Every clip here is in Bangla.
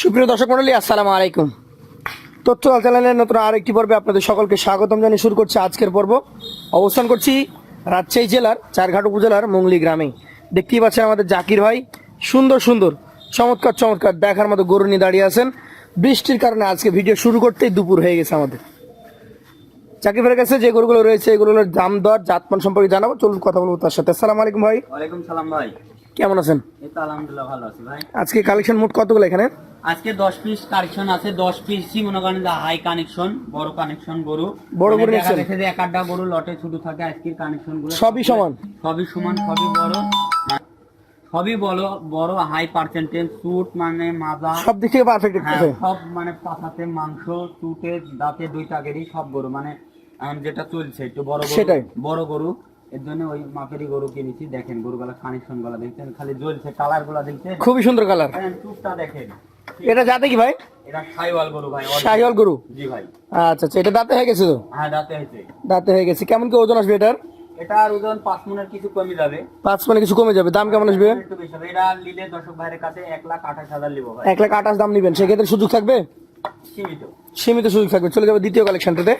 সুপ্রিয় দর্শক মন্ডলী আসসালাম আলাইকুম। তথ্য চ্যানেলের নতুন আরেকটি পর্বে আপনাদের সকলকে স্বাগতম জানিয়ে শুরু করছি আজকের পর্ব। অবস্থান করছি রাজশাহী জেলার চারঘাট উপজেলার মঙ্গলি গ্রামে। দেখতেই পাচ্ছেন আমাদের জাকির ভাই। সুন্দর সুন্দর, চমৎকার চমৎকার দেখার মতো গরু নিয়ে দাঁড়িয়ে আছেন। বৃষ্টির কারণে আজকে ভিডিও শুরু করতেই দুপুর হয়ে গেছে আমাদের। ভাইয়ের কাছে যে গরুগুলো রয়েছে এগুলোর দাম দর জাতমান সম্পর্কে জানাব। চলুন কথা বলব তার সাথে। আসসালামু আলাইকুম ভাই। ওয়ালাইকুম সালাম ভাই। কেমন আছেন? আলহামদুলিল্লাহ ভালো আছি ভাই। আজকে কালেকশন মোট কতগুলো এখানে? আজকে দশ পিস কানেকশন আছে। দশ পিসই মনে করেন হাই কানেকশন বড় কানেকশন গরু। বড় গরু দেখা নিচ্ছেন? গেছে যে এক আধটা গরু লটে ছোট থাকে আজকের কানেকশনগুলো। সবই সমান? সবই সমান সবই বড়। সবই বড় বড় হাই পার্সেন্টেজ সুট মানে মাজা। সব দিক থেকে পারফেক্ট হ্যাঁ সব মানে পাতাতে মাংস চুটে দাঁতে দুই টাকেরই সব গরু। মানে এখন যেটা চলছে একটু বড় সেটাই। বড় গরু এর জন্য ওই মাপেরই গরু কিনেছি। দেখেন গরুগুলা কানেকশনগুলা দেখছেন? খালি জ্বলছে কালারগুলা দেখছেন? খুবই সুন্দর কালার চুপটা দেখেন। এটা যাতে কি ভাই? এটা সাইওয়াল গরু ভাই original। গরু? জি ভাই। আচ্ছা আচ্ছা এটা দাঁতে হয়ে গেছে তো? হ্যাঁ দাঁতে হয়েছে। দাঁতে হয়ে গেছে। কেমন কি ওজন আসবে এটার? এটার ওজন পাঁচ মনের কিছু কমে যাবে। পাঁচ মানে কিছু কমে যাবে। দাম কেমন আসবে? একটু বেশি হবে। এটা নিলে দর্শক ভাইয়ের কাছে এক লাখ আঠাশ হাজার নিবো ভাই। এক লাখ আঠাশ দাম নিবেন। সেক্ষেত্রে সুযোগ থাকবে? সীমিত। সীমিত সুযোগ থাকবে। চলে যাবে দ্বিতীয় কালেকশনটাতে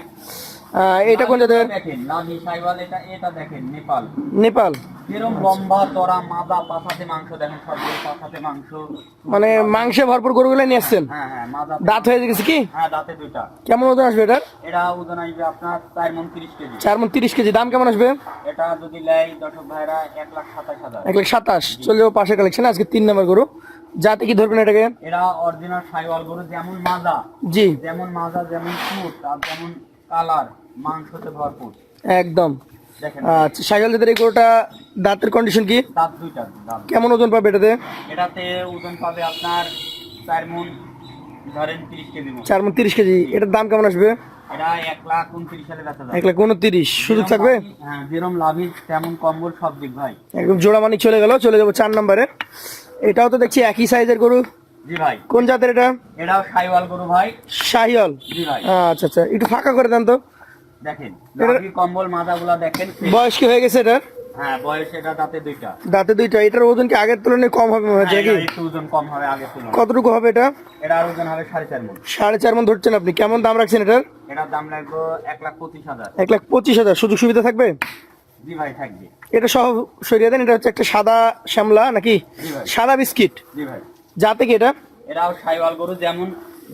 এটা কোন জাতের? দেখেন লাভি সাইওয়াল এটা এটা দেখেন নেপাল। নেপাল। এরকম লম্বা চড়া মাজা পাশাতে মাংস দেখেন সব গরু মাংস। মানে মাংসে ভরপুর গরুগুলো নিয়ে আসছেন? হ্যাঁ হ্যাঁ দাঁত হয়ে গেছে কি? হ্যাঁ দাঁতে দুইটা। কেমন ওজন আসবে এটা ওজন আসবে আপনার চার তিরিশ কেজি। দাম কেমন আসবে? এটা যদি দর্শক ভাইরা লাখ চলে যাব পাশের কালেকশন আজকে তিন নম্বর গরু। যাতে কি ধরবেন এটাকে? এরা অরিজিনাল সাইওয়াল গরু যেমন মাজা। জি। যেমন মাজা যেমন ফুট আর যেমন কালার মাংসতে ভরপুর। একদম। আচ্ছা সাইকেল জাতের এই গরুটা দাঁতের কন্ডিশন কি? দাঁত দুইটা দাম কেমন ওজন পাবে এটাতে? এটাতে ওজন পাবে আপনার চার মন ধরেন তিরিশ কেজি চার মন তিরিশ কেজি। এটার দাম কেমন আসবে? এটা এক লাখ উনত্রিশ সালে বেচা এক লাখ উনত্রিশ। সুযোগ থাকবে? হ্যাঁ লাভি তেমন কম্বল সব দিক ভাই। একদম জোড়া মানি চলে গেল চলে যাব চার নম্বরে। এটাও তো দেখছি একই সাইজের গরু। জি ভাই। কোন জাতের এটা? এটাও সাইওয়াল গরু ভাই। শাহিয়াল জি ভাই। আচ্ছা আচ্ছা একটু ফাঁকা করে দেন তো। দেখেন কম্বল মাথাগুলা দেখেন বয়স কি হয়ে গেছে হ্যাঁ বয়স এটা দাঁতে দুইটা। দাঁতে দুইটা। এটার ওজন কি আগের তুলনায় কম হবে মনে হচ্ছে হ্যাঁ, কি ওজন কম হবে আগে তুলনায়। কতটুকু হবে এটা? এটার ওজন হবে সাড়ে চার মন। সাড়ে চার মন ধরছেন আপনি। কেমন দাম রাখছেন এটার? এটার দাম লাগবে এক লাখ পঁচিশ হাজার। এক লাখ পঁচিশ হাজার। সুযোগ সুবিধা থাকবে? জি ভাই থাকবে। এটা সহ সরিয়ে দেন এটা হচ্ছে একটা সাদা শ্যামলা নাকি? সাদা বিস্কিট। জি ভাই যাতে কি এটা? এরাও সাইওয়াল গরু যেমন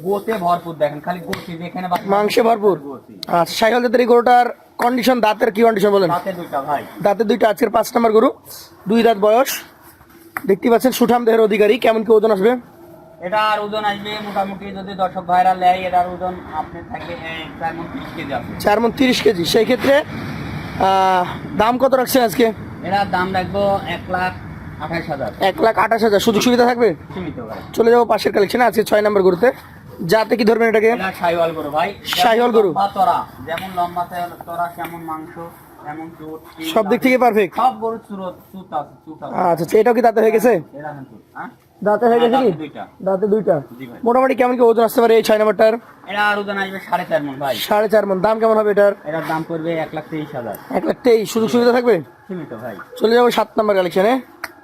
গোতে ভরপুর দেখেন খালি গোছি যেখানে মাংসে ভরপুর। আচ্ছা সাইকেল জাতের এই গরুটার কন্ডিশন দাঁতের কি কন্ডিশন বলেন? দাঁতে দুইটা ভাই। দাঁতে দুইটা আজকের পাঁচ নম্বর গরু। দুই দাঁত বয়স। দেখতে পাচ্ছেন সুঠাম দেহের অধিকারী কেমন কি ওজন আসবে? এটা আর ওজন আসবে মোটামুটি যদি দর্শক ভাইরা নেয় এটার ওজন আপনি থাকবে চার মন তিরিশ কেজি আছে। চার মন তিরিশ কেজি। সেই ক্ষেত্রে দাম কত রাখছেন আজকে? এরা দাম রাখব এক লাখ আঠাশ হাজার। এক লাখ আঠাশ হাজার। সুযোগ সুবিধা থাকবে? চলে যাব পাশের কালেকশন আজকে ছয় নম্বর গরুতে। যাতে কি ধরবেন এটাকে? এটা সাইওয়াল গরু ভাই। সাইওয়াল গরু। তরা। যেমন লম্বা তোরা কেমন মাংস। সব দিক থেকে পারফেক্ট সব গরু চুট আছে চুট আছে। আচ্ছা আচ্ছা এটাও কি দাঁতে হয়ে গেছে? হ্যাঁ? দাঁতে হয়ে গেছে কি? দাঁতে দুইটা। দাঁতে দুইটা। মোটামুটি কেমন কি ওজন আসতে পারে এই ছয় নম্বরটার? এটা আর ওজন আসবে সাড়ে চার মন ভাই। সাড়ে চার মন। দাম কেমন হবে এটার? এটার দাম পড়বে এক লাখ তেইশ হাজার। এক লাখ তেইশ। সুযোগ সুবিধা থাকবে? সীমিত ভাই। চলে যাব সাত নম্বর কালেকশনে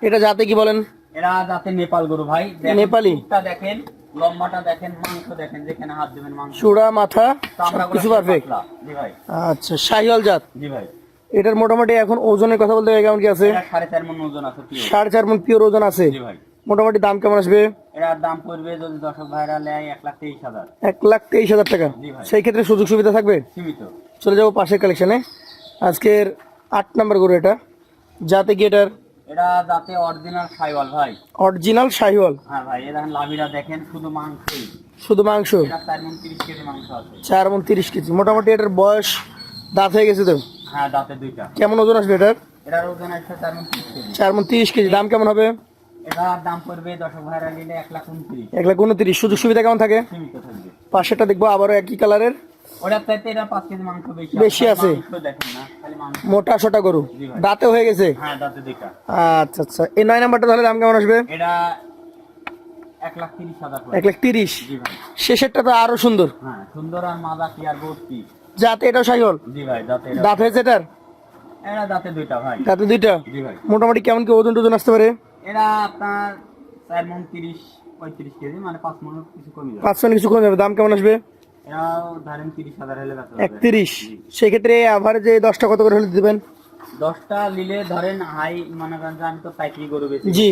এটা যাতে কি বলেন? এরা যাতে নেপাল গরু ভাই। নেপালি। দেখেন লম্বাটা দেখেন মাংস দেখেন যেখানে হাত দেবেন মাংস। চূড়া মাথা কিছু পারফেক্ট জি ভাই। আচ্ছা শাহিওয়াল জাত? জি ভাই। এটার মোটামুটি এখন ওজনের কথা বলতে গেলে কেমন কি আছে? সাড়ে চার মন পিওর ওজন আছে। মোটামুটি দাম কেমন আসবে? এটার দাম পড়বে যদি দর্শক ভাইরা নেয় এক লাখ তেইশ হাজার। এক লাখ তেইশ হাজার টাকা। সেই ক্ষেত্রে সুযোগ সুবিধা থাকবে? চলে যাব পাশের কালেকশনে আজকের আট নম্বর গরু এটা। যাতে কি এটার? এটা যাতে অরিজিনাল ভাই। হ্যাঁ ভাই এটা লাভিটা দেখেন শুধু মাংস? এটা চার মন তিরিশ কেজি মাংস আছে। চার মন তিরিশ কেজি। মোটামুটি এটার বয়স দাঁত হয়ে গেছে তো? হ্যাঁ দাঁতে দুইটা। কেমন ওজন আসবে এটার? এটার ওজন আছে চার মন তিরিশ কেজি। চার মন তিরিশ কেজি। দাম কেমন হবে? এটার দাম পড়বে দর্শক ভাইরা নিলে এক লাখ উনত্রিশ। এক লাখ উনত্রিশ। সুযোগ সুবিধা কেমন থাকে? সীমিত থাকবে। পাশেরটা দেখব আবারও একই কালারের। ওটার চাইতে এটা পাঁচ কেজি মাংস বেশি বেশি আছে। দেখেন না খালি মাংস। মোটা সোটা গরু। দাঁতে হয়ে গেছে? হ্যাঁ দাঁতে দুইটা। আচ্ছা আচ্ছা। এই নয় নাম্বারটা তাহলে দাম কেমন আসবে? এটা এক লাখ তিরিশ হাজার এক লাখ তিরিশ। শেষেরটা তো আরও সুন্দর। হ্যাঁ সুন্দর আর মাজা কি আর যাতে এটাও শাহিওয়াল জি ভাই দাঁতে এটা- হয়েছে এটার? এটা দাঁতে দুইটা মোটামুটি কেমন কি ওজন টোজন আসতে পারে? এটা আপনার চার মন তিরিশ পঁয়ত্রিশ কেজি মানে পাঁচ মন কিছু কমে যাবে। পাঁচশো কিছু কমে যাবে দাম কেমন আসবে। একত্রিশ। সেক্ষেত্রে অ্যাভারেজে দশটা কত করে হলে দিবেন? দশটা নিলে ধরেন হাই মনে করেন যে আমি তো পাইকারি গরু বেশি জি।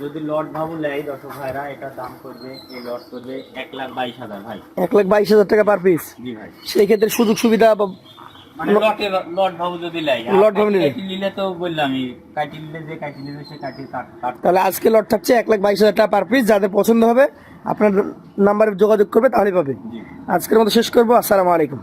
যদি লট ভাবু নেয় দর্শক ভাইরা এটা দাম করবে এই লট করবে এক লাখ বাইশ হাজার ভাই। এক লাখ বাইশ হাজার টাকা পার পিস জি ভাই। সেই ক্ষেত্রে সুযোগ সুবিধা মানে লটে লট ভাবু যদি লাই লট ভাবু নিলে? নিলে তো বললামই কাটি নিলে যে কাটি নেবে সে কাটি কাট কাট তাহলে আজকে লট থাকছে এক লাখ বাইশ হাজার টাকা পার পিস যাদের পছন্দ হবে আপনার নাম্বারে যোগাযোগ করবে তাহলে পাবে। আজকের মতো শেষ করব আসসালামু আলাইকুম।